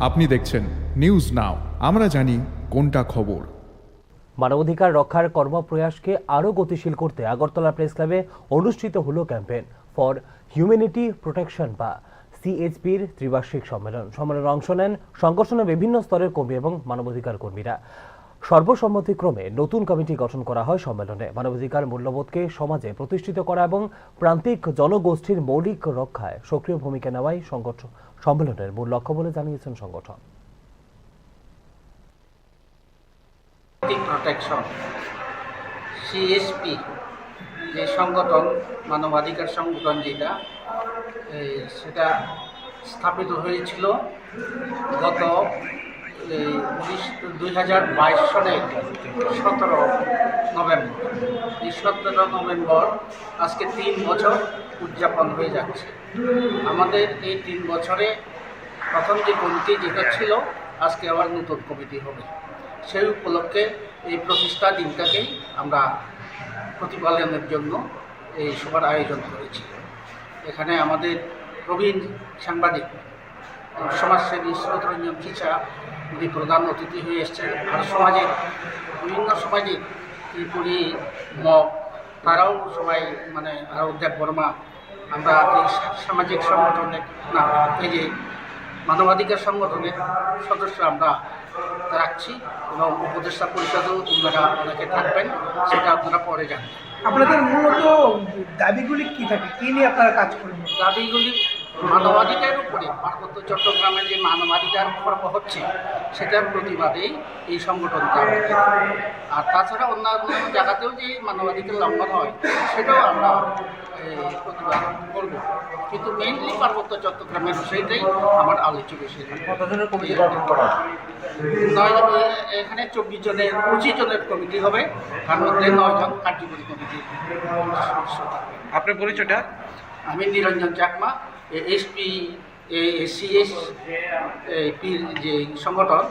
আপনি দেখছেন news now আমরা জানি কোনটা খবর। মানবাধিকার রক্ষার কর্মপ্রয়াসকে আরও গতিশীল করতে আগরতলা প্রেস ক্লাবে অনুষ্ঠিত হলো ক্যাম্পেন ফর হিউম্যানিটি প্রোটেকশন বা সিএইচপির ত্রিবার্ষিক সম্মেলন। সম্মেলনে অংশ নেন সংগঠনের বিভিন্ন স্তরের কর্মী এবং মানবাধিকার কর্মীরা। সর্বসম্মতিক্রমে নতুন কমিটি গঠন করা হয় সম্মেলনে। মানবাধিকার মূল্যবোধকে সমাজে প্রতিষ্ঠিত করা এবং প্রান্তিক জনগোষ্ঠীর মৌলিক রক্ষায় সক্রিয় ভূমিকা নেওয়াই সংগঠন সম্মেলনের মূল লক্ষ্য বলে জানিয়েছেন সংগঠন। সিএসপি যে সংগঠন, মানবাধিকার সংগঠন যেটা সেটা স্থাপিত হয়েছিল গত দুই হাজার বাইশ সনের সতেরো নভেম্বর। এই সতেরো নভেম্বর আজকে তিন বছর উদযাপন হয়ে যাচ্ছে। আমাদের এই তিন বছরে প্রথম যে কমিটি যেটা ছিল, আজকে আবার নতুন কমিটি হবে। সেই উপলক্ষে এই প্রতিষ্ঠা দিনটাকেই আমরা প্রতিপালনের জন্য এই সভার আয়োজন করেছি। এখানে আমাদের প্রবীণ সাংবাদিক সমাজসেবী স্রোতরঞ্জন খিচা উনি প্রধান অতিথি হয়ে এসেছেন। আর সমাজের বিভিন্ন সমাজের ত্রিপুরী মগ তারাও সবাই মানে আরও দেব বর্মা। আমরা এই সামাজিক সংগঠনের না এই যে মানবাধিকার সংগঠনের সদস্য আমরা রাখছি এবং উপদেষ্টা পরিষদেও ওনারা অনেকে থাকবেন সেটা আপনারা পরে জানবেন। আপনাদের মূলত দাবিগুলি কি থাকে? কি নিয়ে আপনারা কাজ করেন? দাবিগুলি মানবাধিকারের উপরে পার্বত্য চট্টগ্রামে যে মানবাধিকার খর্ব হচ্ছে সেটার প্রতিবাদেই এই সংগঠনটা আর তাছাড়া অন্যান্য জায়গাতেও যে মানবাধিকার লঙ্ঘন হয় সেটাও আমরা প্রতিবাদ করব। কিন্তু মেইনলি পার্বত্য চট্টগ্রামের বিষয়টাই আমার আলোচ্য বিষয়। এখানে চব্বিশ জনের পঁচিশ জনের কমিটি হবে। তার মধ্যে নয় জন কার্যকরী কমিটি আপনার পরিচয়টা? আমি নিরঞ্জন চাকমা। এসপি সিএস পির যে সংগঠন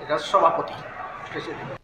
এটার সভাপতি প্রেসিডেন্ট